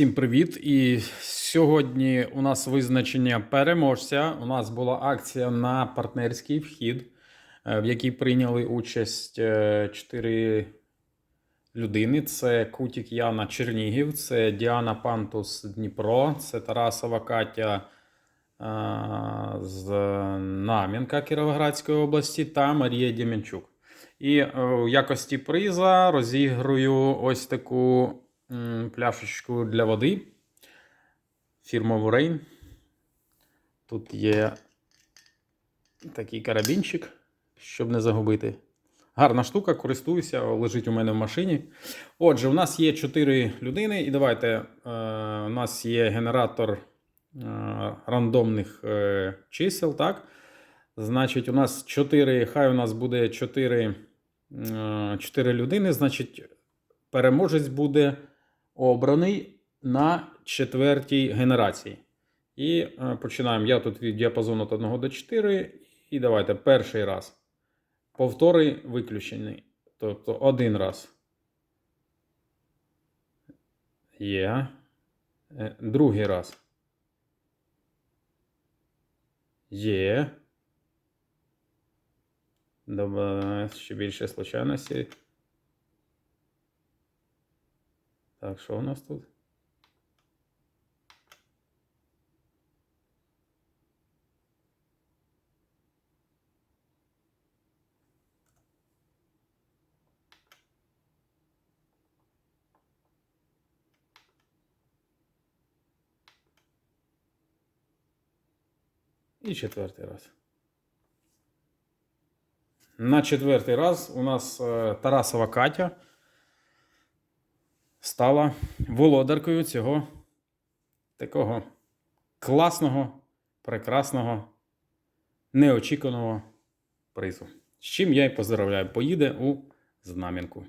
Всім привіт! І сьогодні у нас визначення переможця. У нас була акція на партнерський вхід, е, в якій прийняли участь 4 людини. Це Кутік Яна Чернігів, це Діана Пантус Дніпро, це Тарасова Катя е, з Нам'янка Кіровоградської області та Марія Дємянчук. І е, в якості приза розіграю ось таку пляшечку для води. Фірмову Рейн. Тут є такий карабінчик, щоб не загубити. Гарна штука, користуюся, лежить у мене в машині. Отже, у нас є 4 людини, і давайте е, у нас є генератор е, рандомних е, чисел. так? Значить, у нас 4, хай у нас буде 4, 4 людини, значить, переможець буде обраний на четвертій генерації. І е, починаємо. Я тут від діапазону від 1 до 4. І давайте перший раз. Повтори виключений. Тобто один раз. Є. Е, Другий раз. Є. Добре, ще більше случайності. Так, що у нас тут? І четвертий раз. На четвертий раз у нас е, Тарасова Катя стала володаркою цього такого класного, прекрасного, неочікуваного призу. З чим я й поздравляю, поїде у знам'янку.